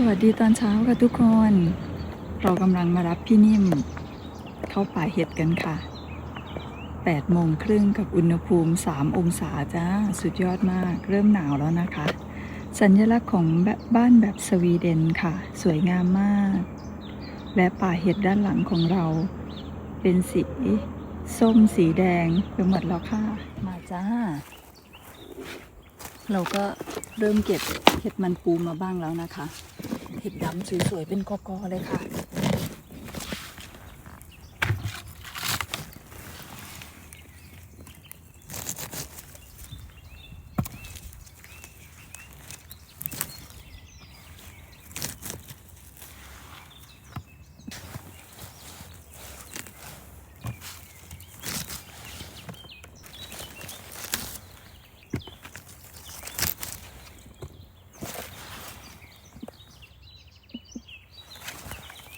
สวัสดีตอนเช้าค่ะทุกคน เรากำลังมารับพี่นิ่ม เข้าป่าเห็ดกันค่ะ8โมงครึ่งกับอุณหภูมิ 3 องศาจ้า สุดยอดมาก เริ่มหนาวแล้วนะคะ สัญลักษณ์ของแบบบ้านแบบสวีเดนค่ะ สวยงามมาก และป่าเห็ดด้านหลังของเรา เป็นสี ส้มสีแดงไปหมดแล้วค่ะ มาจ้า เราก็เริ่มเก็บเห็ดมันปูมาบ้างแล้วนะคะ เห็ดดำสวยๆเป็นกอๆเลยค่ะ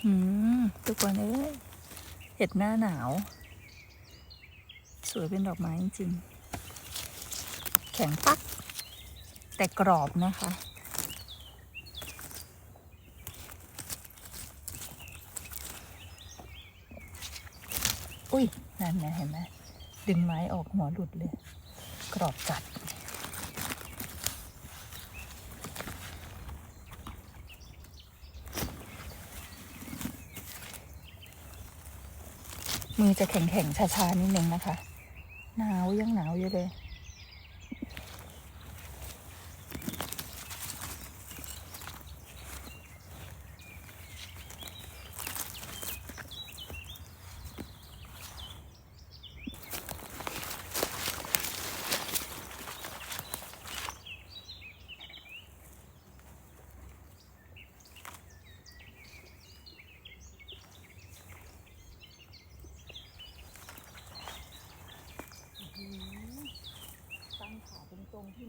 อืมทุ กคนเอ้ยเห็ดหน้าหนาว สวยเป็นดอกไม้จริงๆ แข็งปัก แต่กรอบนะคะ อุ้ยนั่นไงเห็นไหมดึงไม้ออกหัวหลุดเลย กรอบจัด มือจะแข็งๆชาๆนิดนึงนะคะ หนาวยังหนาวอยู่เลย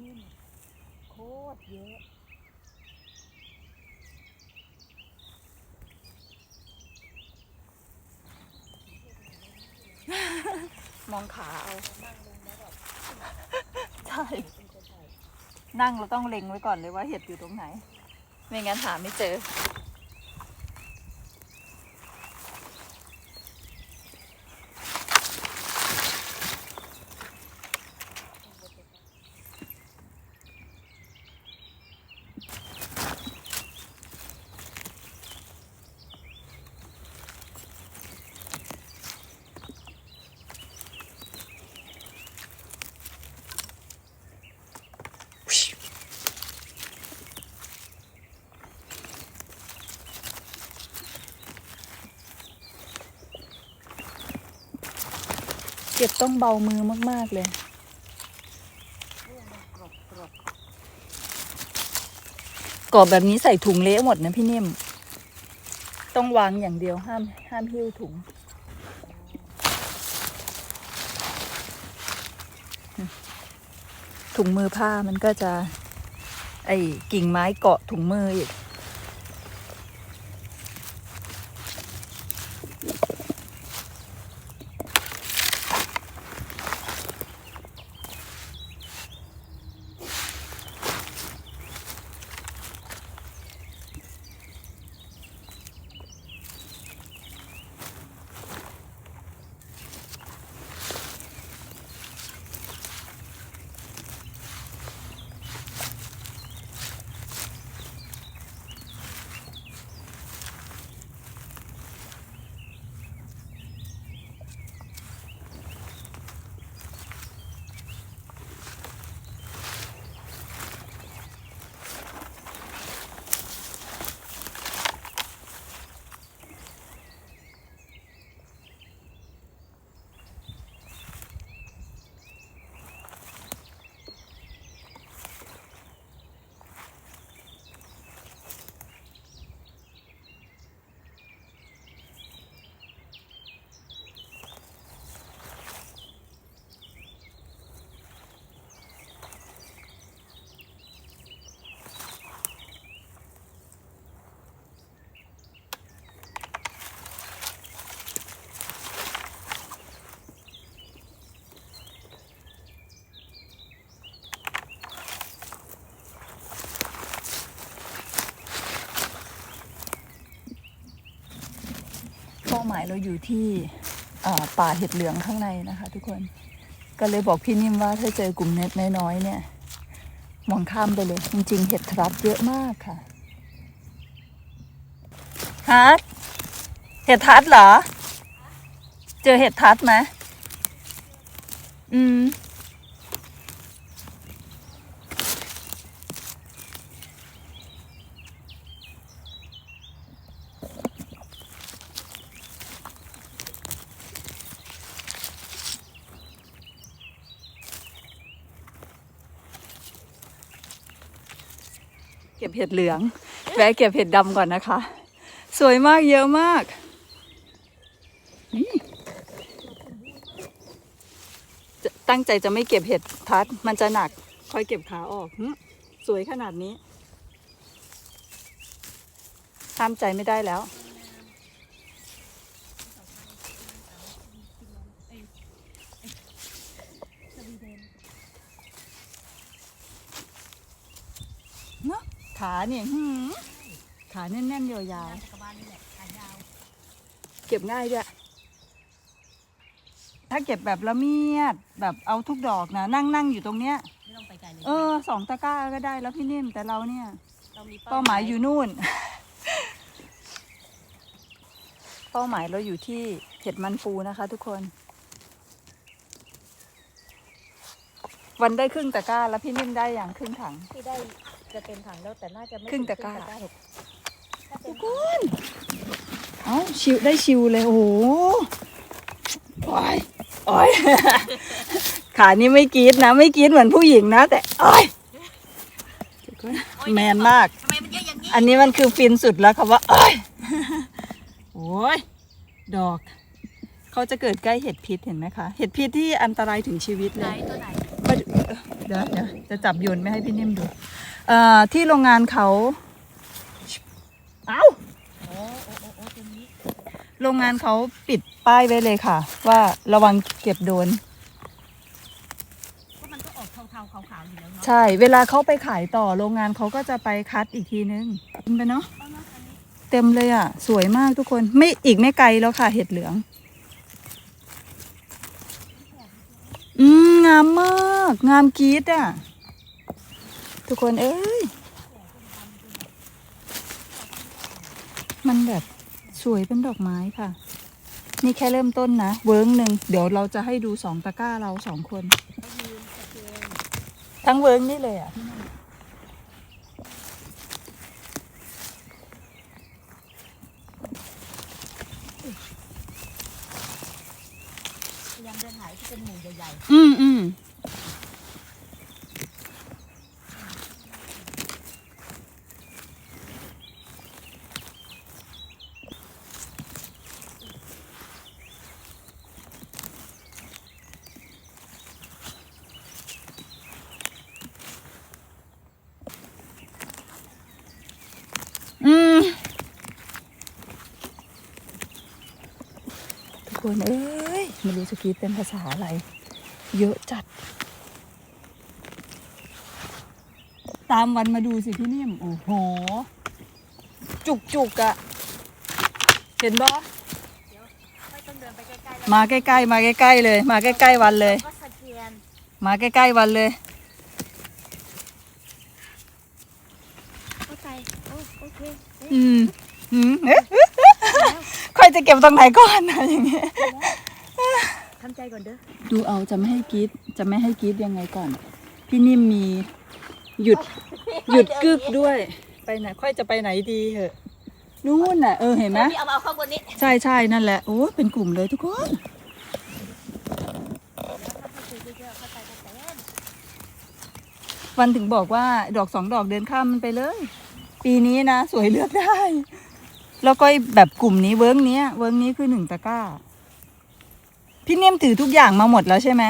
นี่นี่โคตรเยอะมองขาเอาใช่ นั่งเราต้องเล็งไว้ก่อนเลยว่าเห็ดอยู่ตรงไหน ไม่งั้นหาไม่เจอ ก็บต้องเบามือมาก ๆ เลยกรอบแบบนี้ใส่ถุงเละหมดนะพี่นิ่ม ต้องวางอย่างเดียวห้ามห้ามหิ้วถุง ถุงมือผ้ามันก็จะ ไอ้กิ่งไม้เกาะถุงมืออีก หมายเราอยู่ที่ป่าเห็ดเหลืองข้างในนะคะ ทุกคนก็เลยบอกพี่นิ่มว่าถ้าเจอกลุ่มเน็ตน้อยๆเนี่ยมองข้ามไปเลย จริง ๆ เห็ดทรัพเยอะมากค่ะฮัทเห็ดทัดเหรอ เจอเห็ดทัดไหมอืม บเห็ดเหลือง แวะเก็บเห็ดดำก่อนนะคะ สวยมากเยอะมาก นี่ตั้งใจจะไม่เก็บเห็ดทัด มันจะหนักค่อยเก็บขาออกสวยขนาดนี้ห้ามใจไม่ได้แล้ว เนอะขา เนี่ยหืมขาแน่นๆยาวจักรวาลนี่แหละขายาวๆเก็บง่ายด้วย ถ้าเก็บแบบละเมียด แบบเอาทุกดอกนะ นั่งนั่งอยู่ตรงเนี้ย ไม่ต้องไปไกลเลยเออสองตะกร้าก็ได้แล้วพี่นิ่มแต่เราเนี่ย เรามีเป้าหมายอยู่นู่น เป้าหมายเราอยู่ที่เห็ดมันปูนะคะ ทุกคน วันได้ครึ่งตะกร้าแล้วพี่นิ่มได้อย่างครึ่งถัง ที่ได้ จะเต็มถังแล้วแต่น่าจะไม่ครึ่งตะกร้าถึหกถ้าเต็ทุมกคนเอ้าชิวได้ชิวเลยโอ้โหโอ้ยโอ้ย ขานี่ไม่กรีดนะ ไม่กรีดเหมือนผู้หญิงนะ แต่โอ้ยแมนมาก ทำไมมันเยอะอย่างนี้อันนี้มันคือฟินสุดแล้วค่ะว่าโอ้ยโอ้ยดอก เขาจะเกิดใกล้เห็ดพิษเห็นไหมคะ เห็ดพิษที่อันตรายถึงชีวิตไหเลนยตัวไหนมาดูเดี๋ยวเดี๋ยวจะจับโยนไม่ให้พี่นิ่มดูเอ่อที่โรงงานเขา เอ้าโอ้โอ้โอ้โอ้ตัวนี้โรงงานเขาปิดป้ายไว้เลยค่ะ ว่าระวังเก็บโดน ก็มันก็ออกเทาๆขาวๆอยู่แล้วเนาะใช่ เวลาเขาไปขายต่อโรงงานเขาก็จะไปคัดอีกทีนึงเห็นไปเนาะเอาเนาะอันนี้เต็มเลยอะ สวยมากทุกคนไม่อีกไม่ไกลแล้วค่ะ เห็ดเหลือง อืมงามมาก งามกรีดอะ ทุกคนเอ้ย มันแบบสวยเป็นดอกไม้ค่ะ นี่แค่เริ่มต้นนะ เวิร์กหนึ่งเดี๋ยวเราจะให้ดูสองตะกร้าเราสองคนเขายืนตะเกียงทั้งเวิร์กนี่เลยอะพยายามเดินหายที่เป็นหมู่ใหญ่อืมอืม คนเอ้ยไม่รู้จะกรีดเป็นภาษาอะไร เยอะจัด ตามวันมาดูสิพี่นิ่มโอ้โห จุกจุกๆอะเห็นบ่ๆไม่ต้องเดินไปใกล้ๆแล้วมาใกล้ๆมาใกล้ๆเลย มาใกล้ๆวันเลยก็สแกนมาใกล้ๆวันเลย เข้าใจโอ้โอเคเอ๊ะ อืม อืมเอ๊ะค่อยจะเก็บตรงไหนก่อนนะอย่างเงี้ยทำใจก่อนเด้อ ดูเอาจะไม่ให้กรีดจะไม่ให้กรีดยังไงก่อน พี่นิ่มมีหยุดหยุดกึกด้วย ไปไหนค่อยจะไปไหนดีเหอะนู่นน่ะเออเห็นไหมพี่เอามาเอาข้างบนนี้ ใช่ใช่นั่นแหละโอ้เป็นกลุ่มเลยทุกคนวันถึงบอกว่าดอกสองดอกเดินข้ามมันไปเลย ปีนี้นะ สวยเลือกได้ แล้วก็แบบกลุ่มนี้เวิร์กเนี้ยเวิร์กนี้คือหนึ่งตะกร้า พี่เนียมถือทุกอย่างมาหมดแล้วใช่ไหม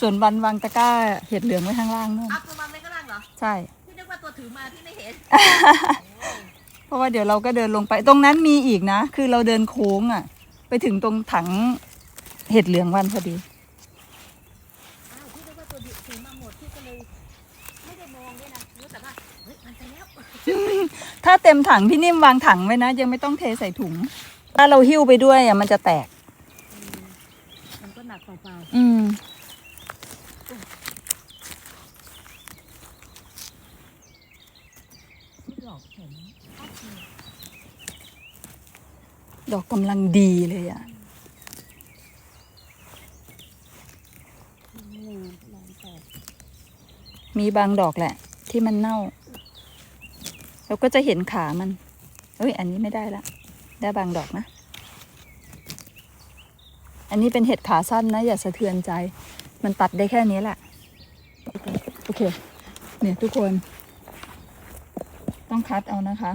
ส่วนวันวางตะกร้าเห็ดเหลืองไว้ข้างล่างนู่นเอาตัวมันไม่ก็ล่างเหรอ ใช่ พี่นึกว่าตัวถือมาพี่ไม่เห็น เพราะว่าเดี๋ยวเราก็เดินลงไป ตรงนั้นมีอีกนะ คือเราเดินโค้งอะ ไปถึงตรงถังเห็ดเหลืองวันพอดี อ้าวพี่นึกว่าตัวถือมาหมดพี่ก็เลย ไม่ได้มองด้วยนะรู้แต่ว่าเฮ้ยมันไปแล้ว ถ้าเต็มถังพี่นิ่มวางถังไว้นะ ยังไม่ต้องเทใส่ถุง ถ้าเราหิ้วไปด้วยอะมันจะแตก มันก็หนักเปล่าอืมๆดอกเห็นดอกกำลังดีเลยอะนี่แรงแตกมีบางดอกแหละ ที่มันเน่า เราก็จะเห็นขามันเอ้ย อันนี้ไม่ได้ละ ได้บางดอกนะ อันนี้เป็นเห็ดขาสั้นนะ อย่าสะเทือนใจ มันตัดได้แค่นี้แหละ โอเค เนี่ยทุกคน ต้องคัดเอานะคะ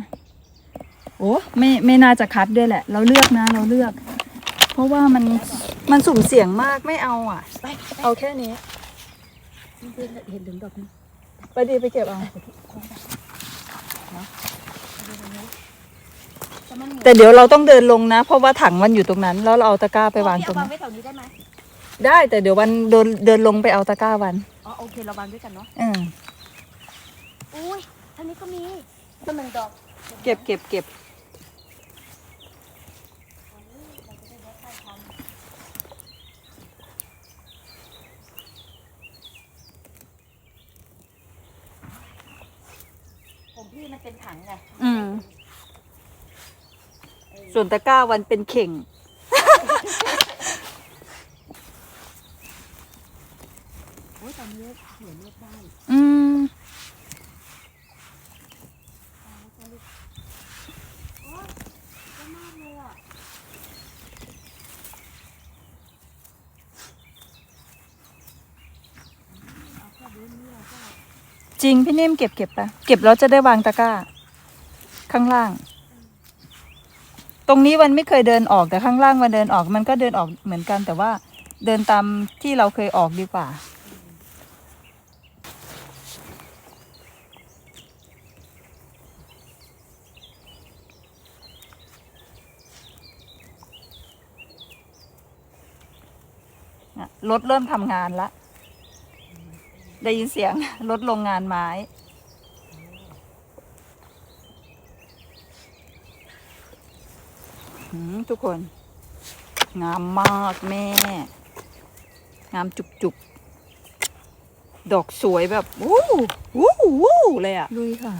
โอ้ไม่ไม่น่าจะคัดด้วยแหละ เราเลือกนะ เราเลือก เพราะว่ามันมันสุ่มเสี่ยงมากไม่เอาอะ เอาแค่นี้เพื่อนเห็นถึงดอกนี้ไปดีไปเก็บเอา แต่มันเหมือนแต่เดี๋ยวเราต้องเดินลงนะ เพราะว่าถังมันอยู่ตรงนั้น แล้วเราเอาตะกร้าไปวางตรงวางนั้น ไว้แถวนี้ได้ไหมได้แต่เดี๋ยววันเดินเดินลงไปเอาตะกร้าวันอ๋อโอเคเราวางด้วยกันเนาะเอออุ้ยอันนี้ก็มีต้นหนึ่งดอก เก็บเก็บเก็บ มพี่มันเป็นถังไงอืม ส่วนตะกร้าวันเป็นเข่ง โอ้ยตอนนี้เหมือนเลือกได้อืม โอ้ยเยอะมากเลยอะเอาแค่เดือนนี้เราก็ จริงพี่นิ่มเก็บเก็บไปเก็บแล้วจะได้วางตะกร้า ข้างล่าง ตรงนี้วันไม่เคยเดินออกแต่ข้างล่างวันเดินออก มันก็เดินออกเหมือนกัน แต่ว่าเดินตามที่เราเคยออกดีกว่า รถเริ่มทำงานและ ได้ยินเสียงรถโรงงานไม้หืมทุกคน งามมากแม่ งามจุกจุกๆดอกสวยแบบวู้วู้วู้เลยอะลุยค่ะ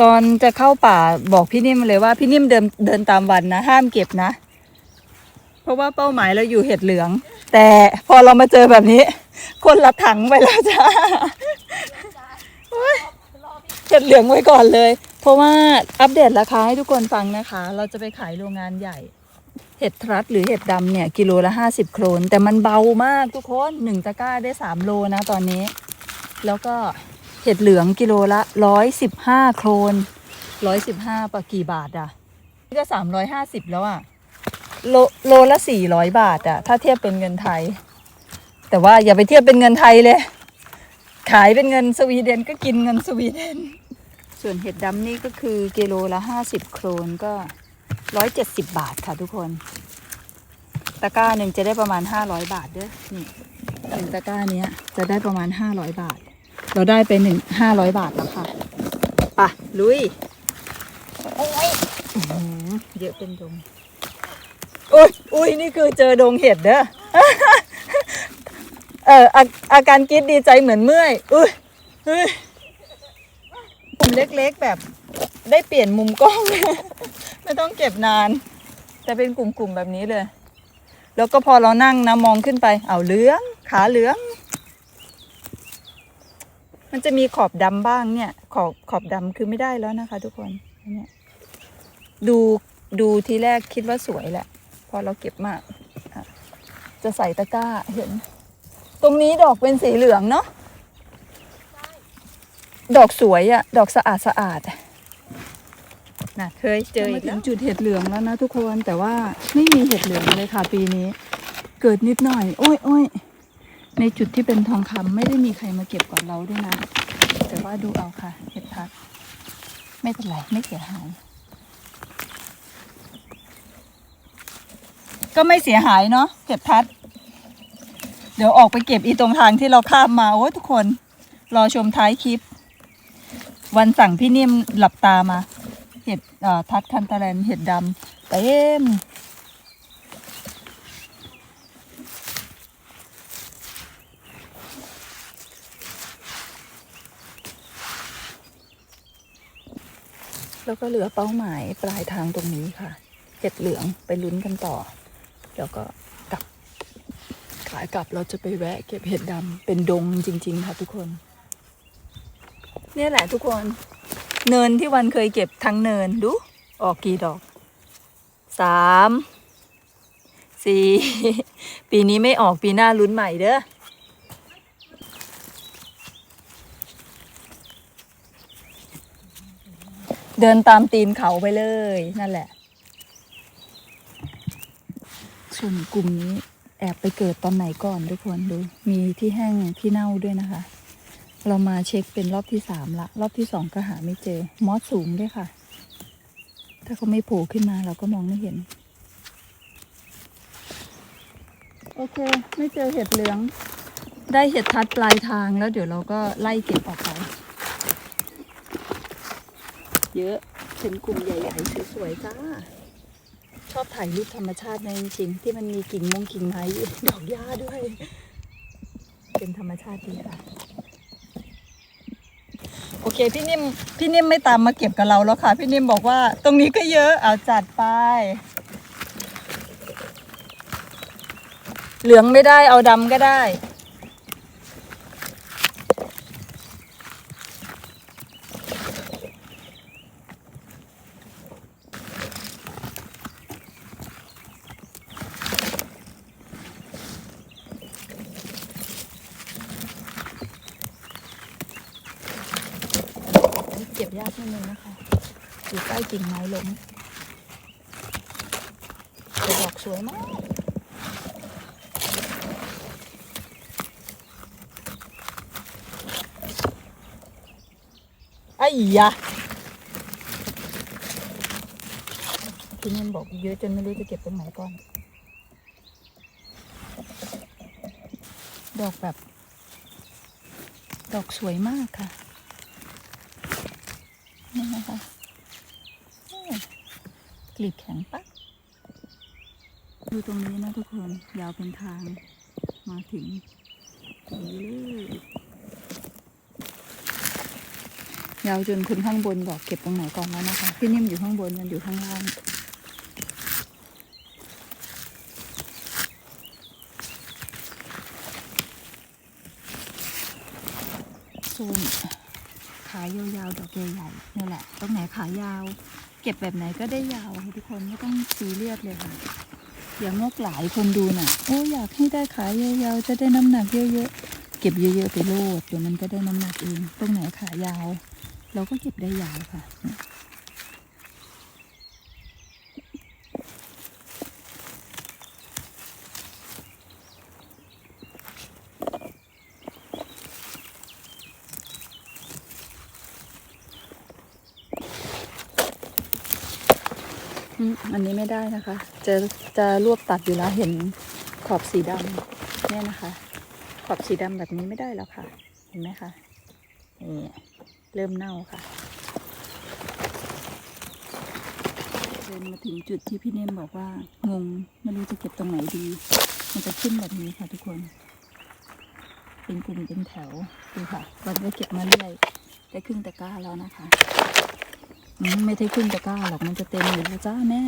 ตอนจะเข้าป่าบอกพี่นิ่มเลยว่าพี่นิ่มเดินเดินตามวันนะ ห้ามเก็บนะ เพราะว่าเป้าหมายเราอยู่เห็ดเหลือง แต่พอเรามาเจอแบบนี้ คนละถังไปแล้วจ้าเห็ดเหลืองไว้ก่อนเลย เพราะว่าอัปเดตราคาให้ทุกคนฟังนะคะ เราจะไปขายโรงงานใหญ่ เห็ดทรัสหรือเห็ดดำเนี่ยกิโลละห้าสิบโครน แต่มันเบามากทุกคนหนึ่งตะกร้าได้สามโลนะตอนนี้ แล้วก็เห็ดเหลืองกิโลละร้อยสิบห้าโครนร้อยสิบห้าปะกี่บาทอะนี่ก็สามร้อยห้าสิบแล้วอะโลโลละสี่ร้อยบาทอะถ้าเทียบเป็นเงินไทย แต่ว่าอย่าไปเทียบเป็นเงินไทยเลย ขายเป็นเงินสวีเดนก็กินเงินสวีเดน ส่วนเห็ดดำนี่ก็คือกิโลละห้าสิบโครนก็ร้อยเจ็ดสิบบาทค่ะทุกคน ตะกร้าหนึ่งจะได้ประมาณห้าร้อยบาทเด้วยนี่หนึ่งตะกร้าเนี้ยจะได้ประมาณห้าร้อยบาท เราได้ไปหนึ่งห้าร้อยบาทแล้วค่ะไปะลุยโอ้ยอื้อหือเยอะเป็นดงอุ้ยอุ้ยนี่คือเจอดงเห็ดเด้อ เอออาอาการกรีดดีใจเหมือนเมื่อยอุ้ยเฮ้ยมุมเล็กๆแบบได้เปลี่ยนมุมกล้อง ไม่ต้องเก็บนาน แต่เป็นกลุ่มๆแบบนี้เลย แล้วก็พอเรานั่งนะมองขึ้นไป เอาเหลือง ขาเหลือง มันจะมีขอบดำบ้างเนี่ย ขอบขอบดำคือไม่ได้แล้วนะคะ ทุกคนเนี่ยดูดูทีแรกคิดว่าสวยแหละ พอเราเก็บมาก จะใส่ตะกร้าเห็น ตรงนี้ดอกเป็นสีเหลืองเนาะดอกสวยอะดอกสะอาดสะอาดน่ะเคยเจออีกถึงจุดเห็ดเหลืองแล้วนะทุกคนแต่ว่าไม่มีเห็ดเหลืองเลยค่ะปีนี้ เกิดนิดหน่อย โอ้ยโอ้ยในจุดที่เป็นทองคำไม่ได้มีใครมาเก็บก่อนเราด้วยนะ แต่ว่าดูเอาค่ะ เห็ดทัดไม่เป็นไรไม่เสียหาย ก็ไม่เสียหายเนาะเห็ดทัด เดี๋ยวออกไปเก็บอีตรงทางที่เราข้ามมาโอ้ทุกคน รอชมท้ายคลิป วันสั่งพี่นิ่มหลับตามา เห็ดทัดคันตะแลนเห็ดดำเต็มแล้วก็เหลือเป้าหมายปลายทางตรงนี้ค่ะ เห็ดเหลืองไปลุ้นกันต่อ แล้วก็ ขายกลับเราจะไปแวะเก็บเห็ดดำเป็นดงจริง ๆ ค่ะทุกคน เนี่ยแหละทุกคน เนินที่วันเคยเก็บทั้งเนินดู ออกกี่ดอกสามสี่ปีนี้ไม่ออกปีหน้าลุ้นใหม่เด้อเดินตามตีนเขาไปเลยนั่นแหละ ส่วนกลุ่มนี้ แอบไปเกิดตอนไหนก่อนทุกคนดู มีที่แห้งที่เน่าด้วยนะคะ เรามาเช็คเป็นรอบที่สามละ รอบที่สองก็หาไม่เจอ มอสสูงด้วยค่ะ ถ้าเขาไม่โผล่ขึ้นมาเราก็มองไม่เห็น โอเค ไม่เจอเห็ดเหลือง ได้เห็ดทัดปลายทางแล้วเดี๋ยวเราก็ไล่เก็บออกไปเยอะเป็นกลุ่มใหญ่ๆสวยๆจ้า ชอบถ่ายรูปธรรมชาติในจริงที่มันมีกิ่งมงกิ่งไม้ดอกหญ้าด้วย เป็นธรรมชาติดีค่ะโอเคพี่นิ่มพี่นิ่มไม่ตามมาเก็บกับเราแล้วค่ะ พี่นิ่มบอกว่าตรงนี้ก็เยอะเอาจัดไป เหลืองไม่ได้เอาดำก็ได้ นิดนึงนะคะ อยู่ใกล้กิ่งไม้ล้มดอกสวยมากไอ้ยะพี่นิ่บอกเยอะจนไม่รู้จะเก็บตรงไหนก่อน ดอกแบบ ดอกสวยมากค่ะ นะคะกลีบแข็งปะดูตรงนี้นะทุกคน ยาวเป็นทางมาถึงตรงนี้เลยยาวจนคุณข้างบนบอกเก็บตรงไหนก่อนแล้วนะคะพี่นิ่มอยู่ข้างบนมันอยู่ข้างล่าง ซูม ขายาวๆดอกใหญ่ๆนี่แหละ ตรงไหนขายาว เก็บแบบไหนก็ได้ยาวค่ะทุกคนไม่ต้องซีเรียสเลยค่ะ อย่างงกหลายคนดูน่ะโอ้อยากให้ได้ขายยาวๆจะได้น้ำหนักเยอะๆเก็บเยอะๆไปโลดเดี๋ยวมันก็ได้น้ำหนักเองตรงไหนขายาว เราก็เก็บได้ยาวค่ะ อันนี้ไม่ได้นะคะ จะจะรวบตัดอยู่แล้วเห็นขอบสีดำเนี่ยนะคะ ขอบสีดำแบบนี้ไม่ได้แล้วค่ะ เห็นไหมคะนี่เริ่มเน่าค่ะเดินมาถึงจุดที่พี่เนมบอกว่างงไม่รู้จะเก็บตรงไหนดี มันจะขึ้นแบบนี้ค่ะทุกคน เป็นกลุ่มเป็นแถวดูค่ะวันก็เก็บมาเรื่อยได้ครึ่งตะกร้าแล้วนะคะ ไม่ได้ขึ้นตะกร้าหรอกมันจะเต็มอยู่แล้วจ้าแม่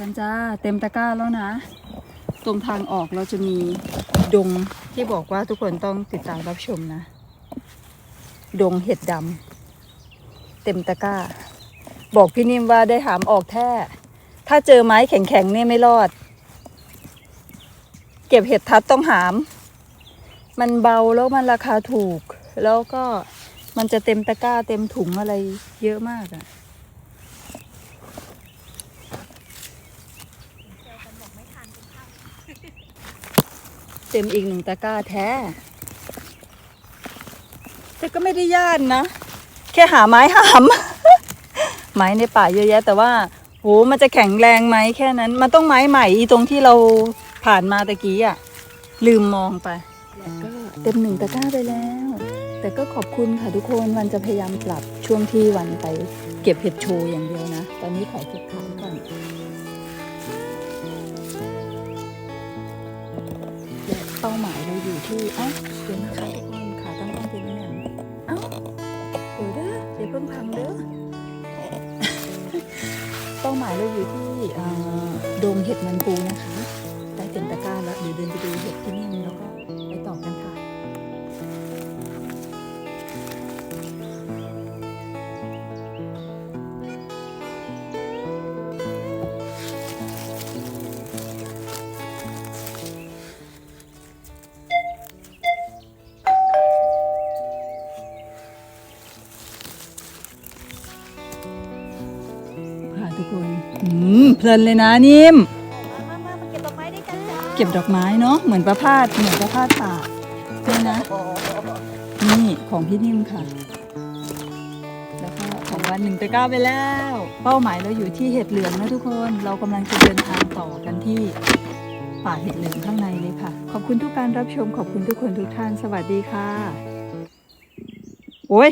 กันจ้าเต็มตะกร้าแล้วนะ ตรงทางออกเราจะมีดงที่บอกว่าทุกคนต้องติดตามรับชมนะ ดงเห็ดดำเต็มตะกร้า บอกพี่นิ่มว่าได้หามออกแท้ถ้าเจอไม้แข็งๆเนี่ยไม่รอด เก็บเห็ดทัดต้องหาม มันเบาแล้วมันราคาถูก แล้วก็มันจะเต็มตะกร้าเต็มถุงอะไรเยอะมากอะเจอกันบอกไม่ทันเป็นข้าว เต็มอีกหนึ่งตะกร้าแท้ แต่ก็ไม่ได้ย่านนะ แค่หาไม้หาม ไม้ในป่าเยอะแยะ แต่ว่าโหมันจะแข็งแรงไหมแค่นั้น มันต้องไม้ใหม่อีตรงที่เราผ่านมาตะกี้อะลืมมองไปก็เต็มหนึ่งตะกร้าไปแล้ว แต่ก็ขอบคุณค่ะทุกคนวันจะพยายามปรับช่วงที่วันไปเก็บเห็ดโชว์อย่างเดียวนะ ตอนนี้ขอเก็บขายก่อน เป้าหมายเราอยู่ที่เอ้าเดี๋ยวนะคะทุกคนขาตั้งต้องเป็นยังไงเอ้าเดี๋ยวเด้อเดี๋ยวเพิ่งพังเด้อเป้าหมายเราอยู่ที่โดมเห็ดมันปูนะคะได้เต็มตะกร้าแล้วเดี๋ยวเดินไปดูเห็ดที่นี่ ลินเลยนะนิ่มมามามามาเก็บดอกไม้ด้วยกันจ้าเก็บดอกไม้เนาะเหมือนประพาสเหมือนประพาสป่าเนี่ยนะนี่ของพี่นิ่มค่ะ แล้วก็ของวันหนึ่งตะกร้าไปแล้ว เป้าหมายเราอยู่ที่เห็ดเหลืองนะทุกคน เรากำลังจะเดินทางต่อกันที่ป่าเห็ดเหลืองข้างในเลยค่ะ ขอบคุณทุกการรับชม ขอบคุณทุกคนทุกท่าน สวัสดีค่ะ โอ้ย